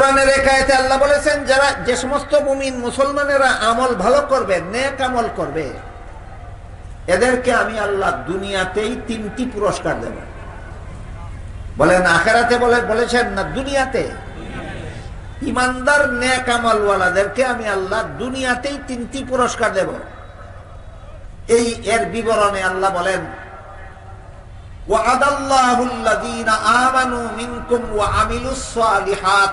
কোরআনের একায়তে আল্লাহ বলেছেন যারা যে সমস্ত মুমিন মুসলমানেরা আমল ভালো করবে নেক আমল করবে এদেরকে আমি আল্লাহ দুনিয়াতেই তিনটি পুরস্কার দেব বলেন আখেরাতে বলে বলেছেন না দুনিয়াতে ইমানদার নেক আমলওয়ালাদেরকে আমি আল্লাহ দুনিয়াতেই তিনটি পুরস্কার দেব এই এর বিবরণে আল্লাহ বলেন وعد الله الذين آمنوا منكم وعملوا الصالحات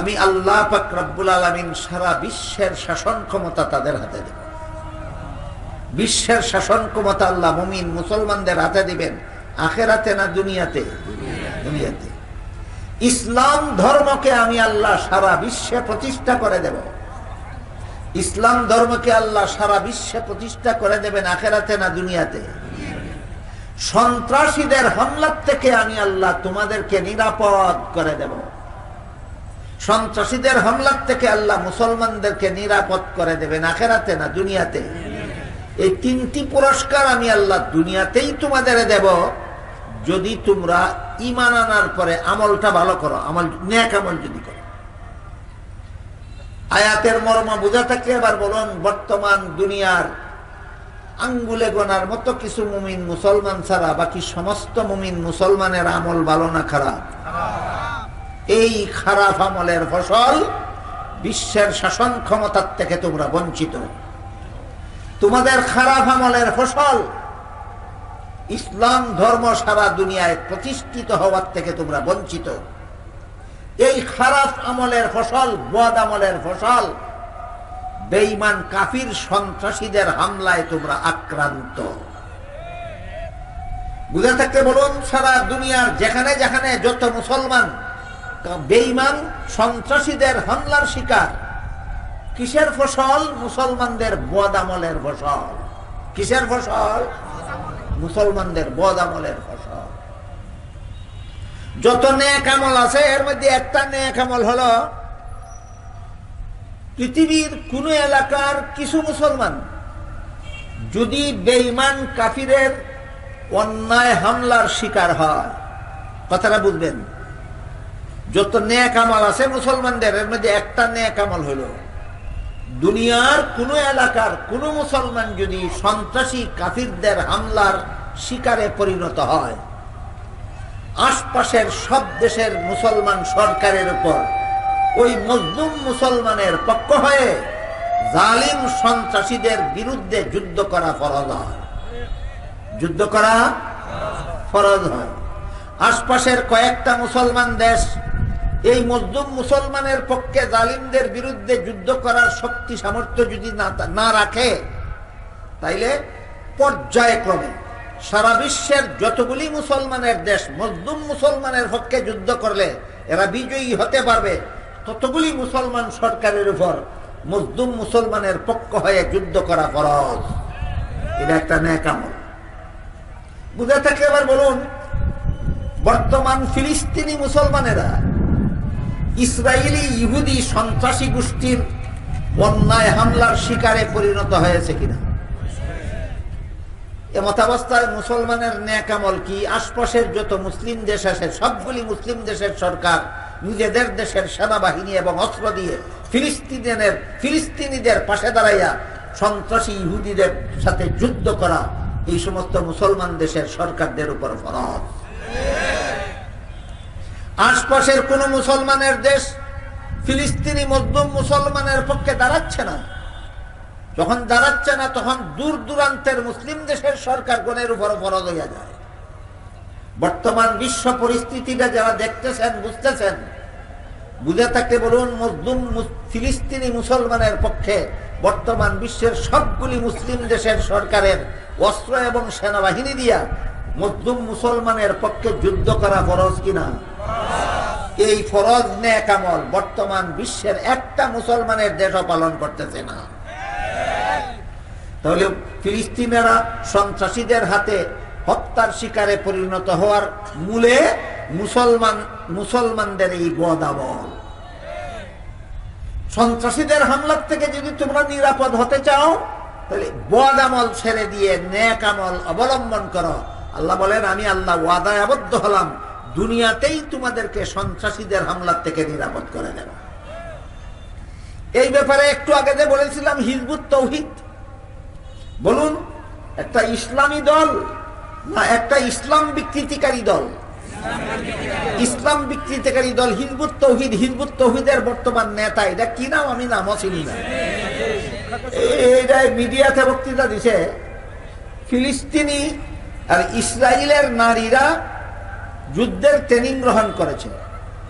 আমি আল্লাহ পাক রব্বুল আলমিন সারা বিশ্বের শাসন ক্ষমতা তাদের হাতে দেব। বিশ্বের শাসন ক্ষমতা আল্লাহ মুমিন মুসলমানদের হাতে দিবেন, আখেরাতে না দুনিয়াতে? দুনিয়াতে। ইসলাম ধর্মকে আমি আল্লাহ সারা বিশ্বে প্রতিষ্ঠা করে দেব। ইসলাম ধর্মকে আল্লাহ সারা বিশ্বে প্রতিষ্ঠা করে দেবেন, আখেরাতে না দুনিয়াতে? সন্ত্রাসীদের হামলার থেকে আমি আল্লাহ তোমাদেরকে নিরাপদ করে দেব। সন্ত্রাসীদের হামলার থেকে আল্লাহ মুসলমানদেরকে নিরাপদ করে দেবেন, আখেরাতে না দুনিয়াতে? এই তিনটি পুরস্কার আমি আল্লাহ দুনিয়াতেই তোমাদের দেব। যদি তোমরা ইমান আনার পরে আমলটা ভালো করো, আমল ন্যাক আমল যদি করো। আয়াতের মর্ম বোঝা থাকলে এবার বলুন, বর্তমান দুনিয়ার আঙ্গুলে গোনার মতো কিছু মুমিন মুসলমান ছাড়া বাকি সমস্ত মুমিন মুসলমানের আমল ভালো না খারাপ? এই খারাপ আমলের ফসল বিশ্বের শাসন ক্ষমতার থেকে তোমরা বঞ্চিত। তোমাদের খারাপ আমলের ফসল ইসলাম ধর্ম সারা দুনিয়ায় প্রতিষ্ঠিত হওয়ার থেকে তোমরা বঞ্চিত। এই খারাপ আমলের ফসল, বদ আমলের ফসল, বেঈমান কাফির সন্ত্রাসীদের হামলায় তোমরা আক্রান্ত। বুঝে থাকতে বলুন, সারা দুনিয়ার যেখানে যেখানে যত মুসলমান বেঈমান সন্ত্রাসীদের হামলার শিকার। কিসের ফসল? মুসলমানদের বদ আমলের ফসল। কিসের ফসল? মুসলমানদের বদ আমলের ফসল। যত নেক আমল আছে, এর মধ্যে একটা নেক আমল হলো, পৃথিবীর কোন এলাকার কিছু মুসলমান যদি বেইমান কাফিরের অন্যায় হামলার শিকার হয়, কথাটা বুঝবেন। যত নেক আমল আছে মুসলমানদের, এর মধ্যে একটা নেক আমল হলো, দুনিয়ার কোন এলাকার কোন মুসলমান যদি সন্ত্রাসী কাফিরদের হামলার শিকারে পরিণত হয়, আশপাশের সব দেশের মুসলমান সরকারের উপর, ওই মজলুম মুসলমানের পক্ষ হয়ে জালিম সন্ত্রাসীদের বিরুদ্ধে যুদ্ধ করা ফরজ হয়। যুদ্ধ করা ফরজ হয়। আশপাশের কয়েকটা মুসলমান দেশ এই মজলুম মুসলমানের পক্ষে জালিমদের বিরুদ্ধে যুদ্ধ করার শক্তি সামর্থ্য যদি না রাখে, তাইলে পর্যায়ক্রমে সারা বিশ্বের যতগুলি মুসলমানের দেশ মজলুম মুসলমানের পক্ষে যুদ্ধ করলে, এরা বিজয়ী হতে পারবে, ততগুলি মুসলমান সরকারের উপর মজদুম মুসলমানের পক্ষ হয়ে যুদ্ধ করা ফরজ। এটা একটা ন্যাকামল বুঝে থাকে এবার বলুন, বর্তমান ফিলিস্তিনি মুসলমানেরা ইসরায়েলি ইহুদি সন্ত্রাসী গোষ্ঠীর বন্যায় হামলার শিকারে পরিণত হয়েছে কিনা? এমতাবস্থায় মুসলমানের ন্যাকামল কি? আশপাশের যত মুসলিম দেশ আছে, সবগুলি মুসলিম দেশের সরকার নিজেদের দেশের সেনাবাহিনী এবং অস্ত্র দিয়ে ফিলিস্তিনের, ফিলিস্তিনিদের পাশে দাঁড়াইয়া সন্ত্রাসী ইহুদিদের সাথে যুদ্ধ করা এই সমস্ত মুসলমান দেশের সরকারদের উপর ফরজ। আশপাশের কোন মুসলমানের দেশ ফিলিস্তিনি মজলুম মুসলমানের পক্ষে দাঁড়াচ্ছে না। যখন দাঁড়াচ্ছে না, তখন দূর দূরান্তের মুসলিম দেশের সরকার গণের উপর ফরজ হইয়া যায়। বর্তমান বিশ্ব পরিস্থিতিটা যারা দেখতেছেন, বুঝতেছেন, বুঝে থাকতে বলুন মজলুম ফিলিস্তিনি মুসলমানের পক্ষে বর্তমান বিশ্বের সবগুলি মুসলিম দেশের সরকারের অস্ত্র এবং সেনাবাহিনী দিয়া মজলুম মুসলমানের পক্ষে যুদ্ধ করা ফরজ কিনা? এই ফরজ নেক আমল বর্তমান বিশ্বের একটা মুসলমানের দেশও পালন করতেছে না। তাহলে ফিলিস্তিনেরা সন্ত্রাসীদের হাতে হত্যার শিকারে পরিণত হওয়ার মূলে মুসলমান, মুসলমানদের এই বদাবল সন্ত্রাসীদের হামলার থেকে যদি তোমরা নিরাপদ হতে চাও, তাহলে বদ আমল ছেড়ে দিয়ে নেক আমল অবলম্বন করো। আল্লাহ বলেন, আমি আল্লাহ ওয়াদায় আবদ্ধ হলাম দুনিয়াতেই তোমাদেরকে সন্ত্রাসীদের হামলার থেকে নিরাপদ করে দেব। এই ব্যাপারে একটু আগে যে বলেছিলাম, হিজবুত তৌহিদ। বলুন, একটা ইসলামী দল না একটা ইসলাম বিকৃতিকারী দল? ইসলাম বিকৃতিকারী দল, হিজবুত তৌহিদ, হিজবুত তৌহিদের বর্তমান নেতা। এটা কি নাম? আমি নামও চিনি না। এটা মিডিয়াতে বক্তৃতা দিছে। ফিলিস্তিনি আর ইসরায়েলের নারীরা যুদ্ধের ট্রেনিং গ্রহণ করেছে।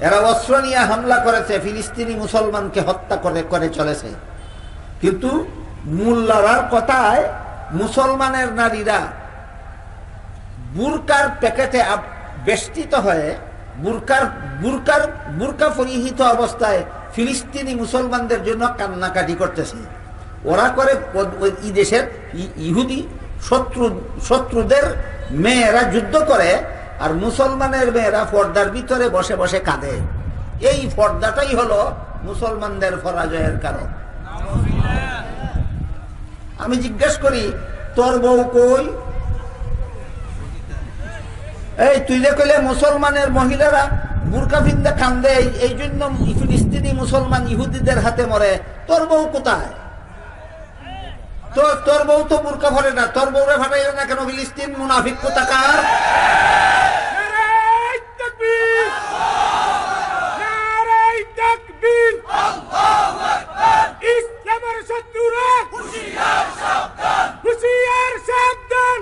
এরা অস্ত্র নিয়ে হামলা করেছে, ফিলিস্তিনি মুসলমানকে হত্যা করে করে চলেছে। কিন্তু মোল্লারার কথায় মুসলমানের নারীরা বুরকার প্যাকেটে বেষ্টিত হয়ে বুরকার বুরকার বুরকা পরিহিত অবস্থায় ফিলিস্তিনি মুসলমানদের জন্য কান্নাকাটি করতেছে। ওরা করে ই দেশের ইহুদি শত্রু শত্রুদের মেয়েরা যুদ্ধ করে আর মুসলমানের মেয়েরা পর্দার ভিতরে বসে বসে কাঁদে। এই পর্দাটাই হলো মুসলমানদের পরাজয়ের কারণ। আমি জিজ্ঞেস করি, তোর বউ কই? এই, তুই কইলে মুসলমানের মহিলারা বুরকা ফিন্দে কান্দে, এই- জন্য ফিলিস্তিনি মুসলমান ইহুদিদের হাতে মরে। তোর বউ কোথায়? তোর তোর বউ তো বুরকা ভরে না, তোর বউরে ফাটাইল না কেন, ফিলিস্তিন মুনাফিক কোথাকার? তাকবীর ইসলামের শত্রুরা। হুঁশিয়ার সাবধান।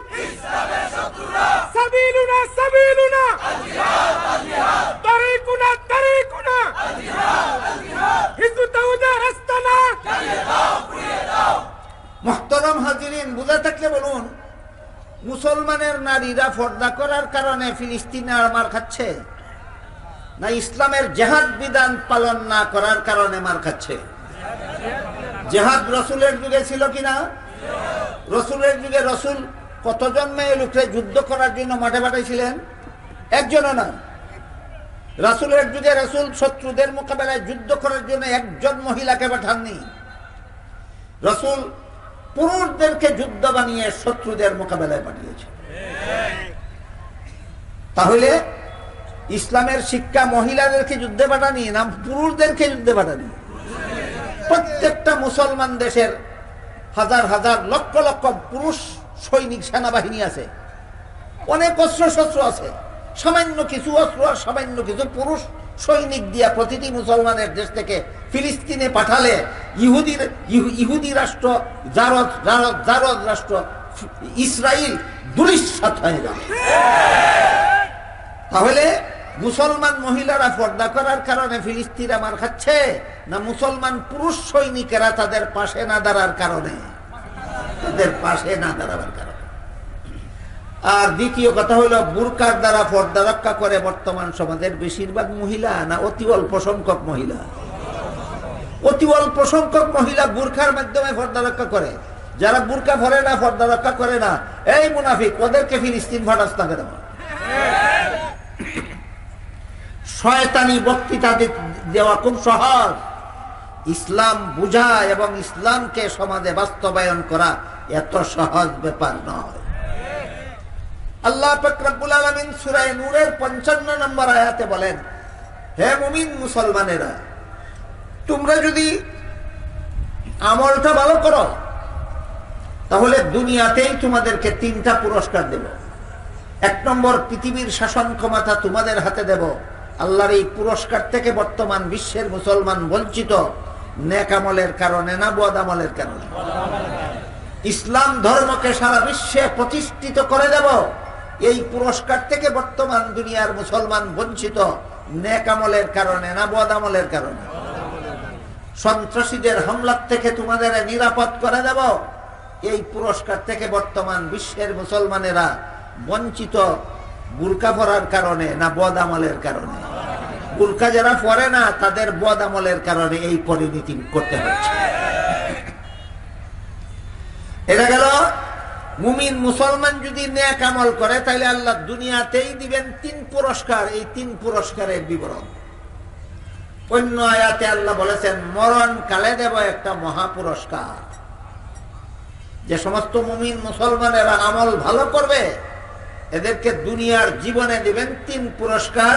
সাবিলুনা সাবিলুনা। আজিহাদ আজিহাদ তারিকুনা তারিকুনা। আজিহাদ আজিহাদ হিজবুত তাওহীদের আস্তানা। মহতরম হাজিরিন, বুঝে থাকলে বলুন, মুসলমানের নারীরা পর্দা করার কারণে ফিলিস্তিনে মার খাচ্ছে? না ইসলামের জেহাদ বিধান পালন না করার কারণে মার খাচ্ছে। জেহাদ রসুলের যুগে ছিল কিনা? রসুলের যুগে রসুল কতজন মেয়ে লোকরে যুদ্ধ করার জন্য মাঠে পাঠাইছিলেন? একজনও না রাসুলের যুগে রসুল শত্রুদের মোকাবেলায় যুদ্ধ করার জন্য একজন মহিলাকে পাঠাননি। রসুল পুরুষদেরকে যুদ্ধ বানিয়ে শত্রুদের মোকাবেলায় পাঠিয়েছে। তাহলে ইসলামের শিক্ষা, মহিলাদেরকে যুদ্ধে পাঠানি না, পুরুষদেরকে যুদ্ধে পাঠানি? প্রত্যেকটা মুসলমান দেশের হাজার হাজার লক্ষ লক্ষ পুরুষ সৈনিক সেনাবাহিনী আছে। অনেক অস্ত্র শস্ত্র আছে। সামান্য কিছু অস্ত্র আর সামান্য কিছু পুরুষ সৈনিক দিয়া প্রতিটি মুসলমানের দেশ থেকে ফিলিস্তিনে পাঠালে ইহুদির, ইহু- ইহুদি রাষ্ট্র, জারদ জারদ জারদ রাষ্ট্র ইসরায়েল দুরিশ্বাত হয়ে যাবে তাহলে মুসলমান মহিলারা পর্দা করার কারণে ফিলিস্তিন মার খাচ্ছে, না মুসলমান পুরুষ সৈনিকেরা তাদের পাশে না দাঁড়ার কারণে? তাদের পাশে না দাঁড়াবার কারণে। আর দ্বিতীয় কথা হলো, বুরকার দ্বারা পর্দা রক্ষা করে বর্তমান সমাজের বেশিরভাগ মহিলা, না অতি অল্প সংখ্যক মহিলা? অতি অল্প সংখ্যক মহিলা বুরখার মাধ্যমে পর্দা রক্ষা করে। যারা বুরকা ভরে না, পর্দা রক্ষা করে না। এই মুনাফিক, ওদেরকে ফিলিস্তিন ফাটাস না কেন শয়তানি বক্তৃতা দেওয়া খুব সহজ। ইসলাম বুঝা এবং ইসলামকে সমাজে বাস্তবায়ন করা এত সহজ ব্যাপার নয়। আল্লাহ ফকরাবুল আলমিন সুরায় নূরের পঞ্চান্ন নম্বর আয়াতে বলেন, হে মুমিন মুসলমানেরা, তোমরা যদি আমলটা ভালো করো, তাহলে দুনিয়াতেই তোমাদেরকে তিনটা পুরস্কার দেব। এক নম্বর পৃথিবীর শাসন ক্ষমতা তোমাদের হাতে দেব। আল্লাহর এই পুরস্কার থেকে বর্তমান বিশ্বের মুসলমান বঞ্চিত নেকামলের কারণে না বদ আমলের কারণে? ইসলাম ধর্মকে সারা বিশ্বে প্রতিষ্ঠিত করে দেব। এই পুরস্কার থেকে বর্তমান দুনিয়ার মুসলমান বঞ্চিত নেকামলের কারণে না বদ আমলের কারণে? সন্ত্রাসীদের হামলার থেকে তোমাদের নিরাপদ করে দেব। এই পুরস্কার থেকে বর্তমান বিশ্বের মুসলমানেরা বঞ্চিত বুরকা পরার কারণে না বদ আমলের কারণে? বুলকা যারা পরে না, তাদের বদ আমলের কারণে এই পরিণতি করতে হচ্ছে। এটা গেল, মুমিন মুসলমান যদি ন্যাক আমল করে তাহলে আল্লাহ দুনিয়াতেই দিবেন তিন পুরস্কার। এই তিন পুরস্কারের বিবরণ। অন্য আয়াতে আল্লাহ বলেছেন, মরণ কালে দেব একটা মহা পুরস্কার যে সমস্ত মুমিন মুসলমানেরা আমল ভালো করবে, এদেরকে দুনিয়ার জীবনে দিবেন তিন পুরস্কার।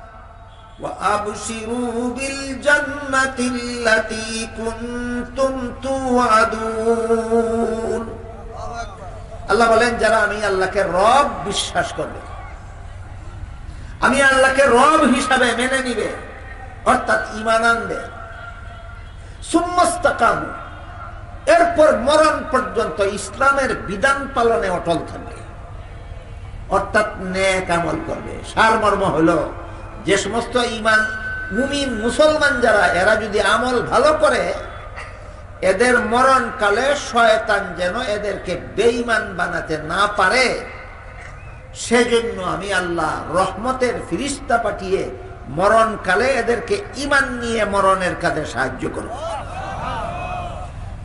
وأبشروا بالجنة التي كنتم توعدون আল্লাহ বলেন যারা আমি আল্লাহকে রব বিশ্বাস করবে আমি আল্লাহকে রব হিসাবে মেনে নিবে অর্থাৎ ইমান আনবে সুম্মস্তাকাম এরপর মরণ পর্যন্ত ইসলামের বিধান পালনে অটল থাকবে অর্থাৎ নেক আমল করবে সারমর্ম হলো যে সমস্ত ইমান মুমিন মুসলমান যারা, এরা যদি আমল ভালো করে, এদের মরণ কালে শয়তান যেন এদেরকে বেঈমান বানাতে না পারে। সেজন্য আমি আল্লাহ রহমতের ফিরিস্তা পাঠিয়ে মরণকালে এদেরকে ইমান নিয়ে মরণের কাজে সাহায্য করব।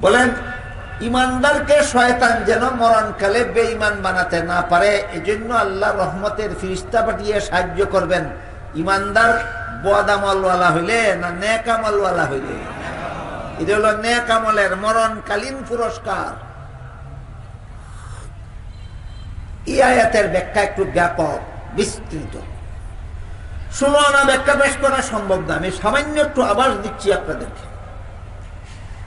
বলেন ইমানদারকে শয়তান যেন মরণকালে বেঈমান বানাতে না পারে, এজন্য আল্লাহ রহমতের ফিরিস্তা পাঠিয়ে সাহায্য করবেন। ইমানদার বদামলওয়ালা হইলে না নেকামলওয়ালা হইলে? এটা হলো নেক আমলের মরণকালীন পুরস্কার। এই আয়াতের ব্যাখ্যা একটু ব্যাপক, বিস্তৃত। শুনো না, ব্যাখ্যা পেশ করা সম্ভব না। আমি সামান্য একটু আবার দিচ্ছি আপনাদেরকে।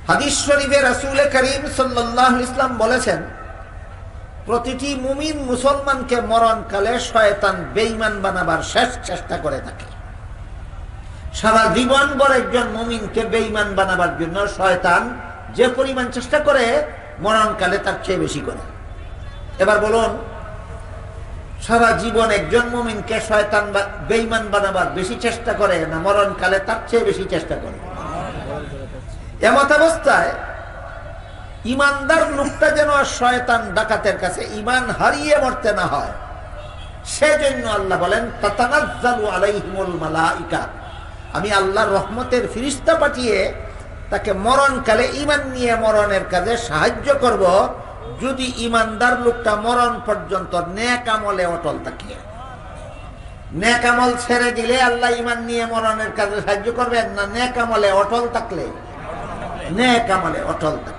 হাদিস শরীফে রাসুল করিম সাল্লাহ ইসলাম বলেছেন প্রতিটি মুমিন মুসলমানকে মরণকালে শয়তান বেইমান বানাবার শেষ চেষ্টা করে থাকে। সারা জীবন বর একজন মুমিনকে বেইমান বানাবার জন্য শয়তান যে পরিমাণ চেষ্টা করে মরণকালে তার চেয়ে বেশি করে। এবার বলুন, সারা জীবন একজন মুমিনকে শয়তান বেইমান বানাবার বেশি চেষ্টা করে না মরণকালে তার চেয়ে বেশি চেষ্টা করে? এমত অবস্থায় ইমানদার লোকটা যেন শয়তান ডাকাতের কাছে ইমান হারিয়ে মরতে না হয়। সেজন্য আল্লাহ বলেন আমি আল্লাহর রহমতের ফিরিস্তা পাঠিয়ে তাকে মরণকালে ইমান নিয়ে মরণের কাজে সাহায্য করব, যদি ইমানদার লোকটা মরণ পর্যন্ত নেক আমলে অটল থাকে। নেক আমল ছেড়ে দিলে আল্লাহ ইমান নিয়ে মরণের কাজে সাহায্য করবেন না নেক আমলে অটল থাকলে? নেক আমলে অটল থাকে